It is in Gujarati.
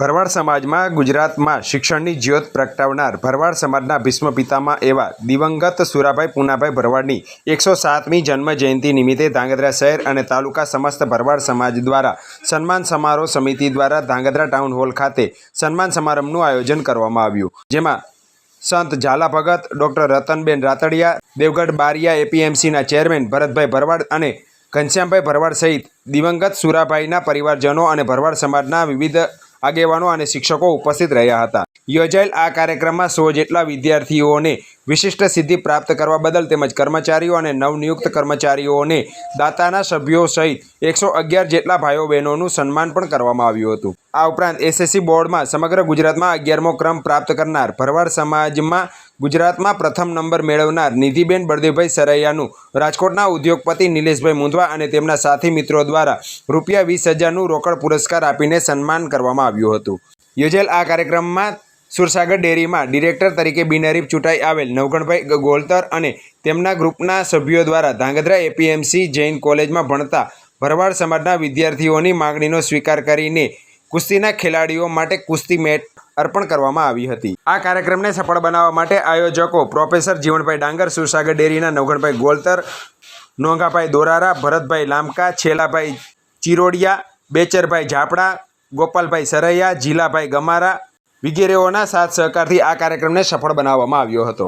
ભરવાડ સમાજમાં ગુજરાતમાં શિક્ષણની જ્યોત પ્રગટાવનાર ભરવાડ સમાજના ભીષ્મ પિતામાં એવા દિવંગત સુરાભાઈ પૂનાભાઈ ભરવાડની એકસો સાતમી જન્મ જયંતિ નિમિત્તે ધાંગધ્રા શહેર અને તાલુકા સમસ્ત ભરવાડ સમાજ દ્વારા સન્માન સમારોહ સમિતિ દ્વારા ધાંગધ્રા ટાઉન હોલ ખાતે સન્માન સમારંભનું આયોજન કરવામાં આવ્યું. જેમાં સંત ઝાલા ભગત, ડૉક્ટર રતનબેન રાતડિયા, દેવગઢ બારિયા એપીએમસીના ચેરમેન ભરતભાઈ ભરવાડ અને ઘનશ્યામભાઈ ભરવાડ સહિત દિવંગત સુરાભાઈના પરિવારજનો અને ભરવાડ સમાજના વિવિધ આગેવાનો અને શિક્ષકો ઉપસ્થિત રહ્યા હતા. યોજાયેલ આ કાર્યક્રમમાં સો જેટલા વિદ્યાર્થીઓને વિશિષ્ટ સિદ્ધિ પ્રાપ્ત કરવા બદલ તેમજ કર્મચારીઓ અને નવનિયુક્ત કર્મચારીઓને દાતાના સભ્યો સહિત એકસો અગિયાર જેટલા ભાઈઓ બહેનોનું સન્માન પણ કરવામાં આવ્યું હતું. આ ઉપરાંત એસએસસી બોર્ડમાં સમગ્ર ગુજરાતમાં અગિયારમો ક્રમ પ્રાપ્ત કરનાર ભરવાડ સમાજમાં ગુજરાતમાં પ્રથમ નંબર મેળવનાર નિધિબેન બળદેવભાઈ સરૈયાનું, રાજકોટના ઉદ્યોગપતિ નિલેશભાઈ મુંદવા અને તેમના સાથી મિત્રો દ્વારા રૂપિયા વીસ હજારનું રોકડ પુરસ્કાર આપીને સન્માન કરવામાં આવ્યું હતું. યોજેલ આ કાર્યક્રમમાં સુરસાગર ડેરીમાં ડિરેક્ટર તરીકે બિનહરીફ ચૂંટાઈ આવેલ નવગણભાઈ ગોલતર અને તેમના ગ્રુપના સભ્યો દ્વારા ધાંગધ્રા એપીએમસી જૈન કોલેજમાં ભણતા ભરવાડ સમાજના વિદ્યાર્થીઓની માગણીનો સ્વીકાર કરીને કુસ્તીના ખેલાડીઓ માટે કુસ્તી મેટ અર્પણ કરવામાં આવી હતી. આ કાર્યક્રમને સફળ બનાવવા માટે આયોજકો પ્રોફેસર જીવણભાઈ ડાંગર, સુરસાગર ડેરીના નવગણભાઈ ગોલતર નોંઘાભાઈ દોરારા, ભરતભાઈ લામકા, છેલાભાઈ ચિરોડિયા, બેચરભાઈ ઝાપડા, ગોપાલભાઈ સરૈયા, જીલાભાઈ ગમારા વગેરેઓના સાથ સહકારથી આ કાર્યક્રમને સફળ બનાવવામાં આવ્યો હતો.